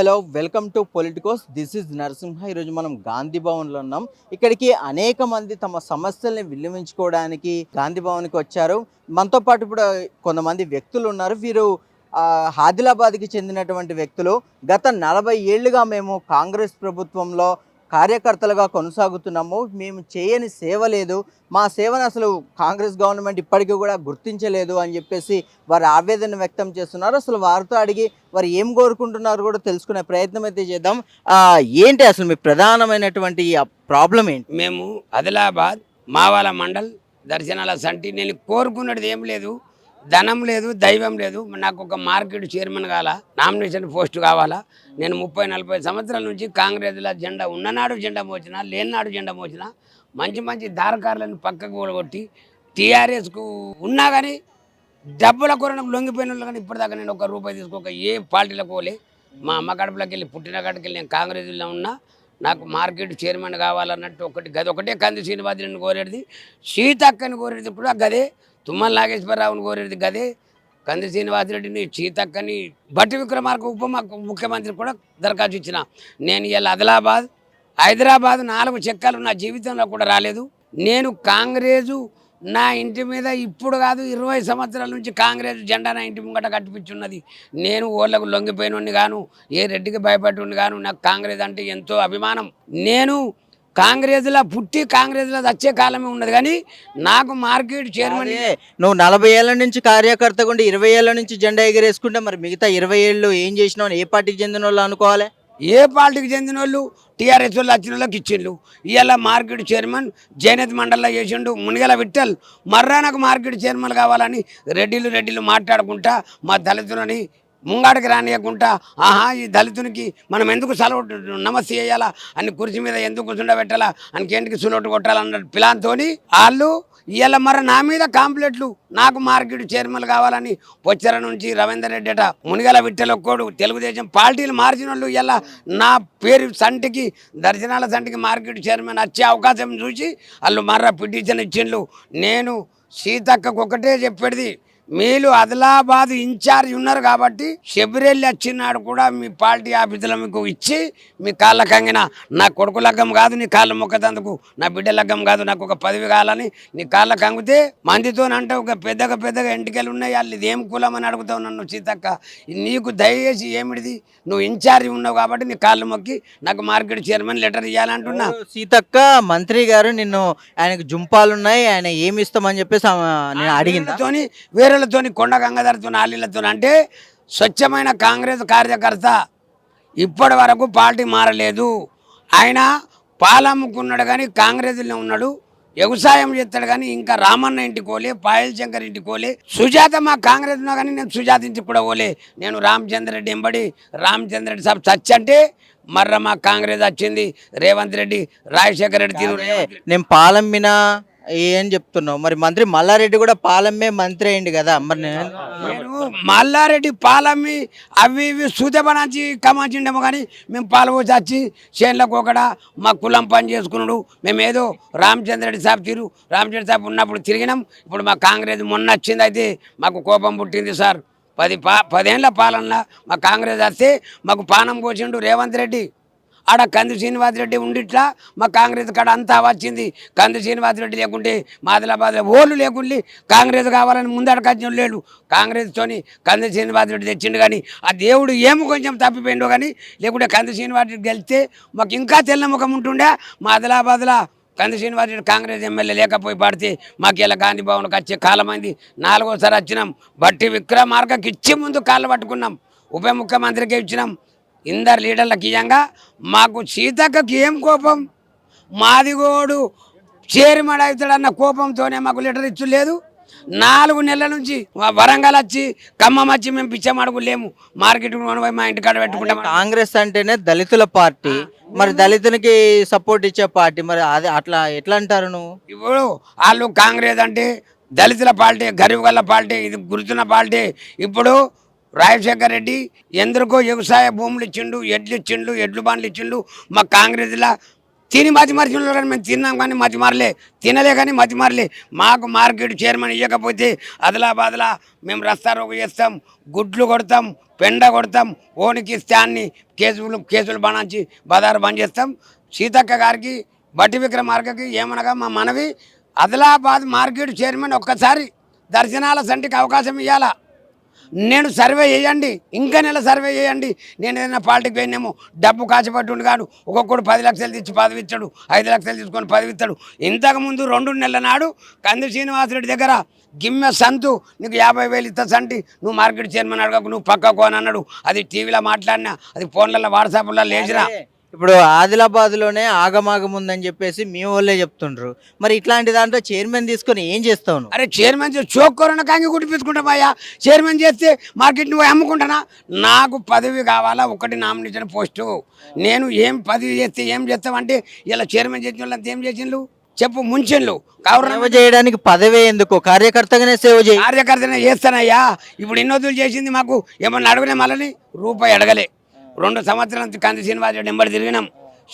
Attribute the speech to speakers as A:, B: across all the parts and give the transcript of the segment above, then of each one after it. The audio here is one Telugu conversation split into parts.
A: Hello welcome to politicos. This is Narasimha. ఈరోజు మనం గాంధీ భవన్లో ఉన్నాం. ఇక్కడికి అనేక మంది తమ సమస్యల్ని విన్నవించుకోవడానికి గాంధీ భవన్కి వచ్చారు. మనతో పాటు ఇప్పుడు కొంతమంది వ్యక్తులు ఉన్నారు. వీరు ఆదిలాబాద్కి చెందినటువంటి వ్యక్తులు. గత నలభై ఏళ్ళుగా మేము కాంగ్రెస్ ప్రభుత్వంలో కార్యకర్తలుగా కొనసాగుతున్నాము. మేము చేయని సేవ లేదు. మా సేవను అసలు కాంగ్రెస్ గవర్నమెంట్ ఇప్పటికీ కూడా గుర్తించలేదు అని చెప్పేసి వారు ఆవేదన వ్యక్తం చేస్తున్నారు. అసలు వారితో అడిగి వారు ఏం కోరుకుంటున్నారు కూడా తెలుసుకునే ప్రయత్నం అయితే చేద్దాం. ఏంటి అసలు మీ ప్రధానమైనటువంటి ప్రాబ్లం ఏంటి?
B: మేము ఆదిలాబాద్ మావాల మండల్ దర్శనాల సంటి నేను కోరుకున్నది ఏం లేదు. ధనం లేదు దైవం లేదు. నాకు ఒక మార్కెట్ చైర్మన్ కావాలా? నామినేషన్ పోస్ట్ కావాలా? నేను ముప్పై నలభై సంవత్సరాల నుంచి కాంగ్రెస్లో జెండా ఉన్ననాడు జెండా మోచినా లేనినాడు జెండా మోచినా మంచి మంచి దారకారులను పక్కకు కూడగొట్టి టీఆర్ఎస్కు ఉన్నా కానీ డబ్బుల కొరకు లొంగిపోయిన వాళ్ళు కానీ ఇప్పటిదాకా నేను ఒక రూపాయి తీసుకోక ఏ పార్టీలకు పోలే. మా అమ్మ కడుపులోకి వెళ్ళి పుట్టిన కాడికి వెళ్ళి నేను కాంగ్రెస్లో ఉన్నా నాకు మార్కెట్ చైర్మన్ కావాలన్నట్టు ఒకటి గది ఒకటే కంది శ్రీనివాసుని కోరేది సీతక్కని కోరేది కూడా గదే. తుమ్మల నాగేశ్వరరావుని కోరేది గదే. కంది శ్రీనివాసరెడ్డిని చీతక్కని భట్టి విక్రమార్క ఉప ముఖ్యమంత్రి కూడా దరఖాస్తు ఇచ్చిన. నేను ఇలా ఆదిలాబాద్ హైదరాబాద్ నాలుగు చెక్కలు నా జీవితంలో కూడా రాలేదు. నేను కాంగ్రెసు నా ఇంటి మీద ఇప్పుడు కాదు ఇరవై సంవత్సరాల నుంచి కాంగ్రెస్ జెండా నా ఇంటి ముంగట కట్టిపించున్నది నేను ఓళ్ళకు లొంగిపోయినోడిని గాను ఏ రెడ్డికి భయపడి గాను నాకు కాంగ్రెస్ అంటే ఎంతో అభిమానం. నేను కాంగ్రెస్లో పుట్టి కాంగ్రెస్లో వచ్చే కాలమే ఉన్నది. కానీ నాకు మార్కెట్ చైర్మన్
A: నువ్వు నలభై ఏళ్ళ నుంచి కార్యకర్తగా ఉండి ఇరవై ఏళ్ళ నుంచి జెండా ఎగిరేసుకుంటే మరి మిగతా ఇరవై ఏళ్ళు ఏం చేసినావు ఏ పార్టీకి చెందిన వాళ్ళు అనుకోవాలి?
B: ఏ పార్టీకి చెందిన వాళ్ళు టీఆర్ఎస్ వాళ్ళు వచ్చిన వాళ్ళకి ఇచ్చిండు ఇవాళ మార్కెట్ చైర్మన్ జైనత్ మండల్లో చేసిండు మునిగల విఠల్. మర్రా నాకు మార్కెట్ చైర్మన్ కావాలని రెడ్డిలు రెడ్డిలు మాట్లాడుకుంటా మా దళితులని ముంగాడికి రానియకుండా ఆహా ఈ దళితునికి మనం ఎందుకు సెలవు నమస్తే చేయాలా? అని కుర్చీ మీద ఎందుకు కూర్చుండబెట్టాలా అని కేంటికి సులోటు కొట్టాలన్న పిలాన్తో వాళ్ళు ఇవాళ మరి నా మీద కాంప్లెట్లు. నాకు మార్కెట్ చైర్మన్ కావాలని పొచ్చర నుంచి రవీందర్ రెడ్డి అట మునిగల విట్టెల ఒక్కోడు తెలుగుదేశం పార్టీలు మార్చిన వాళ్ళు ఇలా నా పేరు సంటికి దర్శనాల సంటికి మార్కెట్ చైర్మన్ వచ్చే అవకాశం చూసి వాళ్ళు మర్ర పిటిషన్ ఇచ్చిండ్రు నేను సీతక్కకు ఒకటే చెప్పేది మీరు ఆదిలాబాద్ ఇన్ఛార్జ్ ఉన్నారు కాబట్టి శబరిల్లి వచ్చినాడు కూడా మీ పార్టీ ఆఫీసులో మీకు ఇచ్చి మీ కాళ్ళ కంగిన నా కొడుకు లగ్గం కాదు నీ కాళ్ళ మొక్కతందుకు నా బిడ్డ లగ్గం కాదు నాకు ఒక పదవి కావాలని నీ కాళ్ళ కంగితే మందితో అంటే ఒక పెద్దగా పెద్దగా ఎంటికలు ఉన్నాయి వాళ్ళు ఇది కులం అని అడుగుతావు నన్ను సీతక్క? నీకు దయచేసి ఏమిటిది? నువ్వు ఇన్ఛార్జ్ ఉన్నావు కాబట్టి నీ కాళ్ళు మొక్కి నాకు మార్కెట్ చైర్మన్ లెటర్ ఇవ్వాలంటున్నా
A: సీతక్క మంత్రి గారు నిన్ను ఆయనకు జుంపాలు ఉన్నాయి ఆయన ఏమి ఇస్తామని చెప్పేసి నేను అడిగిందా?
B: తోని వేరేలతోని కొండ గంగాధరతో ఆలీలతో అంటే స్వచ్ఛమైన కాంగ్రెస్ కార్యకర్త ఇప్పటి వరకు పార్టీ మారలేదు. ఆయన పాలమ్ముకున్నాడు కానీ కాంగ్రెస్లో ఉన్నాడు. వ్యవసాయం చేస్తాడు కానీ ఇంకా రామన్న ఇంటి కోలే పాయల్ శంకర్ ఇంటి కోలే సుజాత మా కాంగ్రెస్ ఉన్నా కానీ నేను సుజాత ఇంటికి కూడా పోలే. నేను రామచంద్ర రెడ్డి ఎంబడి రామచంద్ర రెడ్డి సాబ్ చచ్చంటే మర్ర మా కాంగ్రెస్ వచ్చింది. రేవంత్ రెడ్డి రాజశేఖర రెడ్డి
A: నేను పాలమ్మిన ఏం చెప్తున్నావు? మరి మంత్రి మల్లారెడ్డి కూడా పాలమ్మే మంత్రి అయింది కదా మరి నేను
B: నేను మల్లారెడ్డి పాలమ్మి అవి ఇవి సూతపనాచి కమాచిండేమో కానీ మేము పాలు పోసి వచ్చి చేనులకు ఒకడ మా కులం పని చేసుకున్నాడు. మేము ఏదో రామచంద్ర రెడ్డి సాబ్ తిరు రామచంద్ర సాబ్ ఉన్నప్పుడు తిరిగినాం. ఇప్పుడు మా కాంగ్రెస్ మొన్న వచ్చింది అయితే మాకు కోపం పుట్టింది సార్. పది పా పదేళ్ళ పాలన మా కాంగ్రెస్ వస్తే మాకు పానం పోసిండు రేవంత్ రెడ్డి. ఆడ కంది శ్రీనివాసరెడ్డి ఉండిట్లా మా కాంగ్రెస్ కాడ అంతా వచ్చింది. కంది శ్రీనివాసరెడ్డి లేకుంటే మాదిలాబాద్లో ఓళ్ళు లేకుండి కాంగ్రెస్ కావాలని ముందడకొచ్చిన లేడు కాంగ్రెస్తోని కంది శ్రీనివాసరెడ్డి తెచ్చిండు కానీ ఆ దేవుడు ఏమో కొంచెం తప్పిపోయిండు కానీ లేకుంటే కంది శ్రీనివాసరెడ్డి గెలిస్తే మాకు ఇంకా తెల్లముఖం ఉంటుండే. మాదిలాబాద్లో కంది శ్రీనివాసరెడ్డి కాంగ్రెస్ ఎమ్మెల్యే లేకపోయి పడితే మాకు ఇలా గాంధీ భవన్కి వచ్చే కాలమైంది. నాలుగోసారి వచ్చినాం. బట్టి విక్రమార్కకి ఇచ్చే ముందు కాళ్ళు పట్టుకున్నాం. ఉప ముఖ్యమంత్రికి ఇచ్చినాం. ఇందరు లీడర్లకు ఇయ్యంగా. మాకు సీతక్కకి ఏం కోపం? మాదిగోడు చేరిమడ అవుతాడన్న కోపంతోనే మాకు లెటర్ ఇచ్చు లేదు. నాలుగు నెలల నుంచి వరంగల్ వచ్చి ఖమ్మం వచ్చి మేము పిచ్చమడుగు లేము. మార్కెట్ పోయి మా ఇంటి కాడ పెట్టుకుంటాం.
A: కాంగ్రెస్ అంటేనే దళితుల పార్టీ. మరి దళితునికి సపోర్ట్ ఇచ్చే పార్టీ. మరి అది అట్లా ఎట్లా అంటారు నువ్వు?
B: ఇప్పుడు వాళ్ళు కాంగ్రెస్ అంటే దళితుల పార్టీ గరీబ్ గల్ల పార్టీ ఇది గుర్తున్న పార్టీ. ఇప్పుడు రాజశేఖర్ రెడ్డి ఎందరికో వ్యవసాయ భూములు ఇచ్చిండు ఎడ్లు ఇచ్చిండు ఎడ్లు బండ్లు ఇచ్చిండు. మా కాంగ్రెస్లో తిని మతి మరిచిన కానీ మేము తిన్నాం కానీ మతి మారలే తినలే కానీ మతి మారలే. మాకు మార్కెట్ చైర్మన్ ఇవ్వకపోతే అదలాబాదలా మేము రస్తా రోగు చేస్తాం గుడ్లు కొడతాం పెండ కొడతాం ఓనికి స్థాన్ని కేసులు కేసులు బనాంచి బదారు బంద్ చేస్తాం. సీతక్క గారికి బట్టి విక్రమార్కకి ఏమనగా మా మనవి అదిలాబాద్ మార్కెట్ చైర్మన్ ఒక్కసారి దర్శనాల సంటికి అవకాశం ఇవ్వాలా నేను సర్వే చేయండి ఇంకా నెల సర్వే చేయండి. నేను ఏదైనా పార్టీకి పోయినేమో డబ్బు కాచిపట్టుండు కాడు ఒక్కొక్కడు పది లక్షలు తెచ్చి పదవి ఇచ్చాడు ఐదు లక్షలు తీసుకొని పదవి ఇస్తాడు. ఇంతకుముందు రెండు నెలల నాడు కంది శ్రీనివాసరెడ్డి దగ్గర గిమ్మె సంతు నీకు యాభై వేలు ఇస్తా సంటి నువ్వు మార్కెట్ చైర్మన్ అడగకు నువ్వు పక్కకు అని అన్నాడు. అది టీవీలో మాట్లాడినా అది ఫోన్లలో వాట్సాప్లో లేచినా
A: ఇప్పుడు ఆదిలాబాద్లోనే ఆగమాగం ఉందని చెప్పేసి మీ వాళ్ళే చెప్తుండ్రు. మరి ఇట్లాంటి దాంట్లో చైర్మన్ తీసుకొని ఏం చేస్తావు?
B: అరే చైర్మన్ చేసి చోక్కరన్న కాంగి కుట్టిపించుకుంటామయ్యా చైర్మన్ చేస్తే మార్కెట్ నువ్వు అమ్ముకుంటానా? నాకు పదవి కావాలా ఒకటి నామినేషన్ పోస్టు. నేను ఏం పదవి చేస్తే ఏం చేస్తామంటే ఇలా చైర్మన్ చేసిన వాళ్ళంతా ఏం చేసిండ్రు చెప్పు ముంచెన్లు
A: సేవ చేయడానికి పదవే ఎందుకు? కార్యకర్తగానే సేవ చేయి.
B: కార్యకర్తనే చేస్తానయ్యా. ఇప్పుడు ఇన్నోతులు చేసింది మాకు ఏమన్నా అడగలే మళ్ళీ రూపాయి అడగలే. రెండు సంవత్సరం కంది శ్రీనివాసరెడ్డి ఎంబడి తిరిగినాం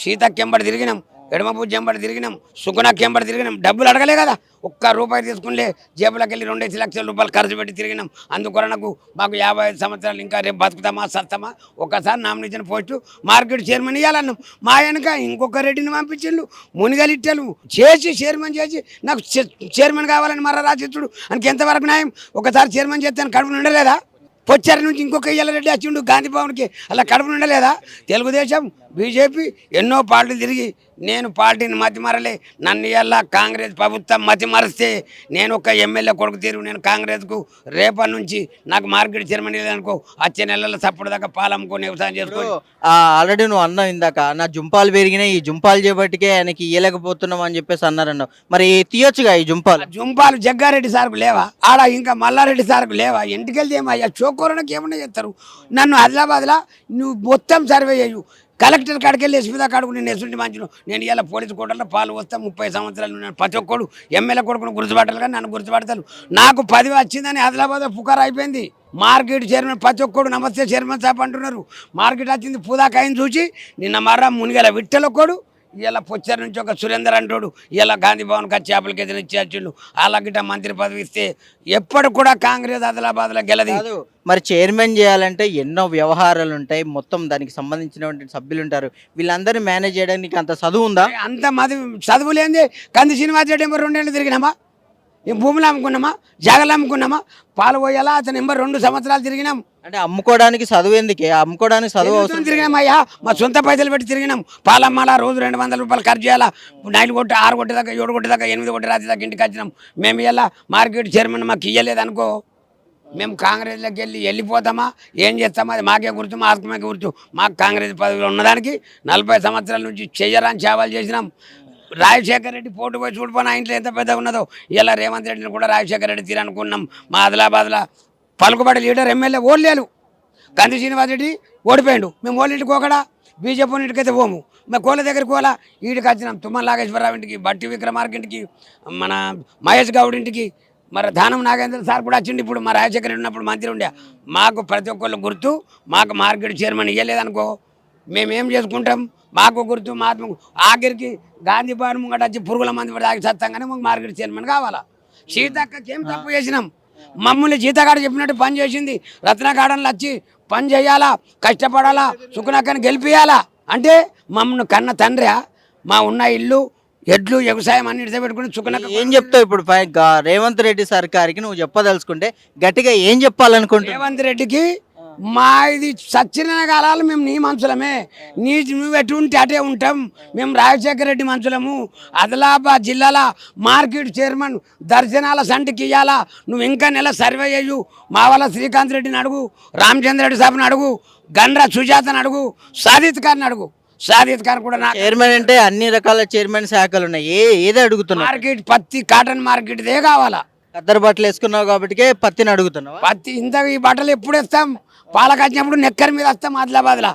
B: సీతకి ఎంబడి తిరిగినాం ఎడమపూజ ఎంబడి తిరిగినాం సుగుణకి ఎంబడి తిరిగినాం. డబ్బులు అడగలే కదా. ఒక్క రూపాయి తీసుకునిలే జేబులోకి వెళ్ళి రెండేసి లక్షల రూపాయలు ఖర్చు పెట్టి తిరిగినాం. అందుకొరకు మాకు యాభై ఐదు సంవత్సరాలు ఇంకా రేపు బతుకుతామా సత్తమా? ఒక్కసారి నామినేషన్ పోస్టు మార్కెట్ చైర్మన్ ఇవ్వాలన్నాం మా వెనక ఇంకొక రెడ్డిని పంపించిండు మునిగలిట్టలు చేసి చైర్మన్ చేసి నాకు చైర్మన్ కావాలని మర్ర రాసిచ్చుడు అని ఎంతవరకు న్యాయం? ఒకసారి చైర్మన్ చేస్తే కడుపు ఉండలేదా పొచ్చారి నుంచి ఇంకొక రెడ్డి వచ్చిండు గాంధీ భవన్కి. అలా కడుపు ఉండలేదా తెలుగుదేశం బీజేపీ ఎన్నో పార్టీలు తిరిగి నేను పార్టీని మతి మరలే నన్ను ఇలా కాంగ్రెస్ ప్రభుత్వం మతి మరిస్తే నేను ఒక ఎమ్మెల్యే కొడుకు తీరు. నేను కాంగ్రెస్కు రేపటి నుంచి నాకు మార్కెట్ చైర్మన్ అనుకో వచ్చే నెలల సప్పుడు దాకా పాలు అమ్ముకొని వ్యవసాయం చేసుకో
A: ఆల్రెడీ నువ్వు అన్నావు ఇందాక నా జుంపాలు పెరిగినాయి ఈ జుంపాలు చేపట్టికే ఆయనకి ఇయ్యలేకపోతున్నాం అని చెప్పేసి అన్నారన్నావు. మరి తీయొచ్చుగా ఈ జుంపాలు?
B: జుంపాలు జగ్గారెడ్డి సార్కు లేవా? ఆడ ఇంకా మల్లారెడ్డి సార్కు లేవా? ఇంటికి వెళ్తే ఏమయ్యా? చోకోరణకి ఏమన్నా చేస్తారు? నన్ను ఆదిలాబాద్లా నువ్వు మొత్తం సర్వే చేయు. కలెక్టర్ కాడికి వెళ్ళి ఎస్పీ దాకా కాడుకు నేను ఎసుంటి మంచిగా నేను ఇలా పోలీసు కోటల్లో పాలు వస్తా ముప్పై సంవత్సరాలు నేను ప్రతి ఒక్కడు ఎమ్మెల్యే కొడుకును గుర్తుపట్టాలి కానీ నన్ను గుర్తుపడతాను నాకు పది వచ్చిందని ఆదిలాబాద్ పుకార్ అయిపోయింది. మార్కెట్ చైర్మన్ ప్రతి ఒక్కడు నమస్తే చైర్మన్ సాబ్ అంటున్నారు. మార్కెట్ వచ్చింది పూదాకాయని చూసి నిన్న మర్ర మునిగల విట్టలొక్కడు ఇలా పొచ్చారు నుంచి ఒక సురేందర్ అంటాడు ఇలా గాంధీ భవన్కి వచ్చి అప్లికేషన్ ఇచ్చి వచ్చిండు. అలా గిట్ట మంత్రి పదవి ఇస్తే ఎప్పుడు కూడా కాంగ్రెస్ ఆదిలాబాద్లో గెలది.
A: కాదు మరి చైర్మన్ చేయాలంటే ఎన్నో వ్యవహారాలు ఉంటాయి. మొత్తం దానికి సంబంధించినటువంటి సభ్యులు ఉంటారు. వీళ్ళందరినీ మేనేజ్ చేయడానికి అంత చదువు ఉందా?
B: అంత మది చదువులేంది కంది శ్రీనివాస్ రెడ్డి రెండేళ్ళు తిరిగినామా? ఈ భూములు అమ్ముకున్నామా? జాగలు అమ్ముకున్నామా? పాలు పోయాలా? అతను ఎంబర్ రెండు సంవత్సరాలు తిరిగినాం.
A: అంటే అమ్ముకోవడానికి చదువు ఎందుకే? అమ్ముకోవడానికి చదువు అవసరం
B: తిరిగినాం అయ్యా. మా సొంత పైసలు పెట్టి తిరిగినాం. పాలమ్మాలా రోజు రెండు వందల రూపాయలు ఖర్చు చేయాలా? నైన్ కొట్టి ఆరు కొట్టి దాకా ఏడు కొట్టి దాకా ఎనిమిది కొట్టి రాత్రి దాకా ఇంటికి వచ్చినాం. మేము ఇలా మార్కెట్ చైర్మన్ మాకు ఇయ్యలేదు అనుకో. మేము కాంగ్రెస్లోకి వెళ్ళి వెళ్ళిపోతామా? ఏం చేస్తామా? అది మాకే గుర్తు మా ఆత్మకే గుర్తు. మాకు కాంగ్రెస్ పదవిలో ఉన్నదానికి నలభై సంవత్సరాల నుంచి చెయ్యరాని సేవలు చేసినాం. రాజశేఖర రెడ్డి పోటీ పోయి చూడిపోయిన ఇంట్లో ఎంత పెద్ద ఉన్నదో. ఇలా రేవంత్ రెడ్డిని కూడా రాజశేఖర రెడ్డి తీరనుకున్నాం మా ఆదిలాబాద్లో పలుకుబడి లీడర్ ఎమ్మెల్యే ఓడలేరు గంధి శ్రీనివాస్ రెడ్డి ఓడిపోయాడు. మేము ఓళ్ళింటికి ఒకడా బీజేపీ ఇంటికైతే పోము. మా కోళ్ళ దగ్గరికి పోలా ఈడికి వచ్చినాం. తుమ్మల నాగేశ్వరరావు ఇంటికి బట్టి విక్రమార్క ఇంటికి మన మహేష్ గౌడ్ ఇంటికి. మరి ధానం నాగేంద్ర సార్ కూడా వచ్చిండు. ఇప్పుడు మా రాజశేఖర రెడ్డి ఉన్నప్పుడు మంత్రి ఉండే. మాకు ప్రతి ఒక్కళ్ళు గుర్తు మాకు మార్కెట్ చైర్మన్ ఇవ్వలేదనుకో మేమేం చేసుకుంటాం? మాకు గుర్తు మా ఆత్మ ఆఖరికి గాంధీ భవన్ ముంగట వచ్చి పురుగుల మంది పడి తాగి సత్తంగానే మాకు మార్కెట్ చైర్మన్ కావాలా? సీతక్కకి ఏం తప్పు చేసినాం? మమ్మల్ని జీతగాడు చెప్పినట్టు పని చేసింది. రత్నగార్డెన్లు వచ్చి పని చేయాలా? కష్టపడాలా? సుఖనక్కని గెలిపియాలా? అంటే మమ్మల్ని కన్న తండ్రి మా ఉన్న ఇల్లు ఎడ్లు వ్యవసాయం అన్నిటితో పెట్టుకుని సుఖనక్క
A: ఏం చెప్తావు ఇప్పుడు రేవంత్ రెడ్డి సర్కార్కి నువ్వు చెప్పదలుచుకుంటే గట్టిగా ఏం చెప్పాలనుకుంటున్నావు?
B: రేవంత్ రెడ్డికి మా ఇది సచ్చిన కాలాలు మేము నీ మనుషులమే. నీ నువ్వు ఎటు ఉంటే అటే ఉంటాం. మేము రాజశేఖర రెడ్డి మనుషులము. ఆదిలాబాద్ జిల్లాల మార్కెట్ చైర్మన్ దర్శనాల సంటికి ఇయ్యాలా. నువ్వు ఇంకా నెల సర్వే చేయు. మా వాళ్ళ శ్రీకాంత్ రెడ్డిని అడుగు. రామచంద్ర రెడ్డి సాబ్ని అడుగు. గండ్ర సుజాతని అడుగు. సాదిత్ ఖాన్ అడుగు. సాదిత్ ఖాన్ కూడా నా
A: చైర్మన్ అంటే అన్ని రకాల చైర్మన్ శాఖలు ఉన్నాయి. ఏ ఏది అడుగుతున్నావు?
B: మార్కెట్ పత్తి కాటన్ మార్కెట్ దే కావాలా?
A: కద్దరు బట్టలు వేసుకున్నావు కాబట్టి పత్తిని అడుగుతున్నావా?
B: పత్తి ఇంత ఈ బట్టలు ఎప్పుడు వేస్తాం? పాలకు వచ్చినప్పుడు నెక్కర్ మీద వస్తాం ఆదిలాబాద్లో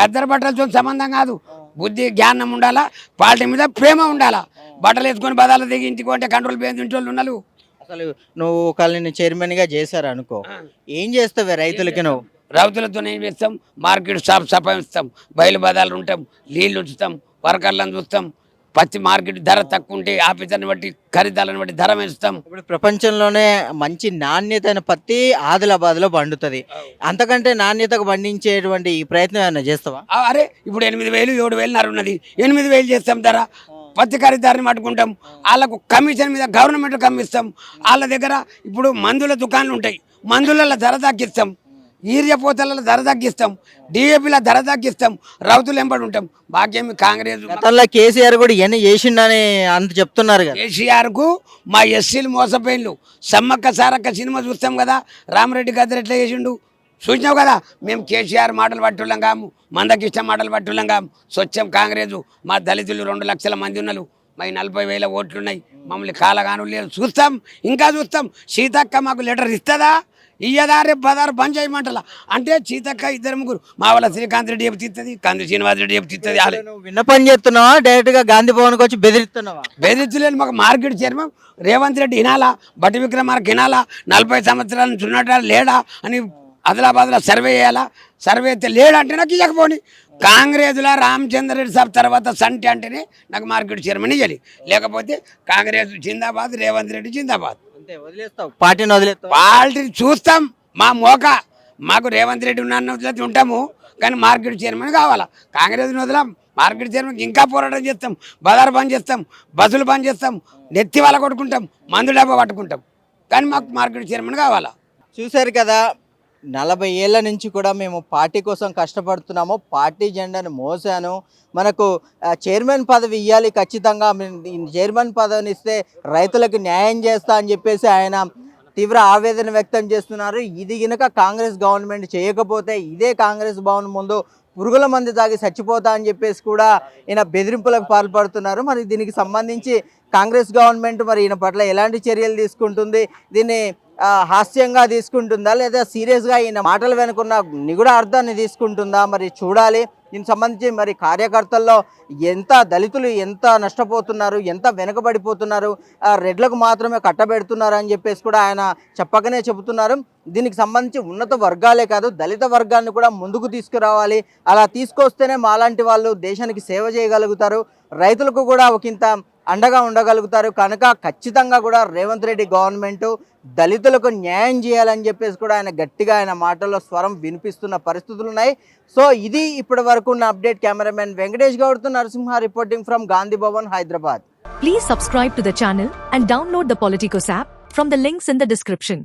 B: గద్దర బట్టలతో సంబంధం కాదు. బుద్ధి జ్ఞానం ఉండాలా? పార్టీ మీద ప్రేమ ఉండాలా? బట్టలు వేసుకొని బదాలు దిగి ఇంటికి కొంటే కంట్రోల్ పోయిన ఇంటి వాళ్ళు ఉన్నారు.
A: అసలు నువ్వు ఒకళ్ళని చైర్మన్గా చేశారు అనుకో ఏం చేస్తావే రైతులకి నువ్వు?
B: రైతులతో ఏం చేస్తాం? మార్కెట్ షాప్ సఫాయిస్తాం. బయలు బదాలు ఉంటాం. నీళ్ళు ఉంచుతాం. వర్కర్లను చూస్తాం. పత్తి మార్కెట్ ధర తక్కువ ఉంటే ఆఫీసర్ని బట్టి ఖరీదాలను బట్టి ధర పెంచుతాం.
A: ఇప్పుడు ప్రపంచంలోనే మంచి నాణ్యతైన పత్తి ఆదిలాబాద్లో పండుతుంది అంతకంటే నాణ్యతకు పండించేటువంటి ఈ ప్రయత్నం ఏమైనా చేస్తావా?
B: అరే ఇప్పుడు ఎనిమిది వేలు ఏడు వేలు నర ఉన్నది. ఎనిమిది వేలు చేస్తాం ధర. పత్తి ఖరీదారిని పట్టుకుంటాం. వాళ్ళకు కమిషన్ మీద గవర్నమెంట్ కమ్మిస్తాం. వాళ్ళ దగ్గర ఇప్పుడు మందుల దుకాణాలు ఉంటాయి. మందులలో ధర తగ్గిస్తాం. ఈర్య పోతలలో ధర తగ్గిస్తాం. డిఏపిల ధర తగ్గిస్తాం. రౌతులు ఎంబడి ఉంటాం. బాకేమి కాంగ్రెస్
A: గతంలో కేసీఆర్ కూడా ఇవన్నీ చేసిండని అంత చెప్తున్నారు
B: కేసీఆర్కు మా ఎస్సీలు మోసపోయిండు సమ్మక్క సారక్క సినిమా చూస్తాం కదా. రామరెడ్డి గద్దరు ఎట్లా చేసిండు? చూసినావు కదా? మేము కేసీఆర్ మాటలు పట్టుళ్ళం కాము. మందకిష్ట మాటలు పట్టుళ్ళం కాము. స్వచ్ఛం కాంగ్రెస్. మా దళితులు రెండు లక్షల మంది ఉన్నారు మా నలభై వేల ఓట్లున్నాయి. మమ్మల్ని కాలగాను లేదు చూస్తాం ఇంకా చూస్తాం. సీతక్క మాకు లెటర్ ఇస్తుందా? ఇయ్యదా రేపు పదారు బంద్ చేయమంటలా? అంటే సీతక్క ఇద్దరు ముగ్గురు. మా వాళ్ళ శ్రీకాంత్ రెడ్డి చెప్తుంది కంది శ్రీనివాస్ రెడ్డి చెప్తుంది
A: విన్నపం చేస్తున్నావా? డైరెక్ట్గా గాంధీ భవన్కి వచ్చి బెదిరిస్తున్నావా?
B: బెదిరించలేని. మాకు మార్కెట్ చైర్మన్ రేవంత్ రెడ్డి వినాలా? బట్టి విక్రమార్క వినాలా? నలభై సంవత్సరాల నుంచి ఉన్నట్టు లేడా? అని ఆదిలాబాద్లో సర్వే చేయాలా? సర్వే అయితే లేడా అంటే నాకు ఇవ్వకపోని కాంగ్రెస్లో రామచంద్ర రెడ్డి సాబ్ తర్వాత సంటి అంటేనే నాకు మార్కెట్ చైర్మన్ ఇవ్వాలి లేకపోతే కాంగ్రెస్ జిందాబాద్ రేవంత్ రెడ్డి జిందాబాద్.
A: అంతే పార్టీని వదిలేస్తావు.
B: పార్టీని చూస్తాం మా మోక. మాకు రేవంత్ రెడ్డి ఉన్న ఉంటాము కానీ మార్కెట్ చైర్మన్ కావాలా? కాంగ్రెస్ని వదలం మార్కెట్ చైర్మన్ ఇంకా పోరాటం చేస్తాం బజార్ బంద్ చేస్తాం బస్సులు బంద్ చేస్తాం నెత్తి వాళ్ళ కొట్టుకుంటాం మందు డబ్బా పట్టుకుంటాం కానీ మాకు మార్కెట్ చైర్మన్ కావాలా?
A: చూశారు కదా నలభై ఏళ్ళ నుంచి కూడా మేము పార్టీ కోసం కష్టపడుతున్నాము. పార్టీ జెండాను మోసాను. మనకు చైర్మన్ పదవి ఇవ్వాలి ఖచ్చితంగా. చైర్మన్ పదవిని ఇస్తే రైతులకు న్యాయం చేస్తా అని చెప్పేసి ఆయన తీవ్ర ఆవేదన వ్యక్తం చేస్తున్నారు. ఇది గనుక కాంగ్రెస్ గవర్నమెంట్ చేయకపోతే ఇదే కాంగ్రెస్ భవన్ ముందు పురుగుల మంది తాగి చచ్చిపోతా అని చెప్పేసి కూడా ఈయన బెదిరింపులకు పాల్పడుతున్నారు. మరి దీనికి సంబంధించి కాంగ్రెస్ గవర్నమెంట్ మరి ఈయన పట్ల ఎలాంటి చర్యలు తీసుకుంటుంది? దీన్ని హాస్యంగా తీసుకుంటుందా లేదా సీరియస్గా ఈయన మాటలు వెనుకున్న నిగుడ అర్థాన్ని తీసుకుంటుందా? మరి చూడాలి. దీనికి సంబంధించి మరి కార్యకర్తల్లో ఎంత దళితులు ఎంత నష్టపోతున్నారు? ఎంత వెనుకబడిపోతున్నారు? రెడ్లకు మాత్రమే కట్టబెడుతున్నారు అని చెప్పేసి కూడా ఆయన చెప్పకనే చెబుతున్నారు. దీనికి సంబంధించి ఉన్నత వర్గాలే కాదు దళిత వర్గాన్ని కూడా ముందుకు తీసుకురావాలి. అలా తీసుకొస్తేనే మాలాంటి వాళ్ళు దేశానికి సేవ చేయగలుగుతారు. రైతులకు కూడా ఒకంత అండగా ఉండగలుగుతారు. కనుక ఖచ్చితంగా కూడా రేవంత్ రెడ్డి గవర్నమెంట్ దళితులకు న్యాయం చేయాలని చెప్పేసి కూడా ఆయన గట్టిగా ఆయన మాటల్లో స్వరం వినిపిస్తున్న పరిస్థితులు ఉన్నాయి. సో ఇది ఇప్పటి వరకు ఉన్న update. Cameraman Venkatesh గౌడ్తో Narasimha reporting from Gandhi Bhavan Hyderabad.
C: Please subscribe to the and download the the app from the links in the description.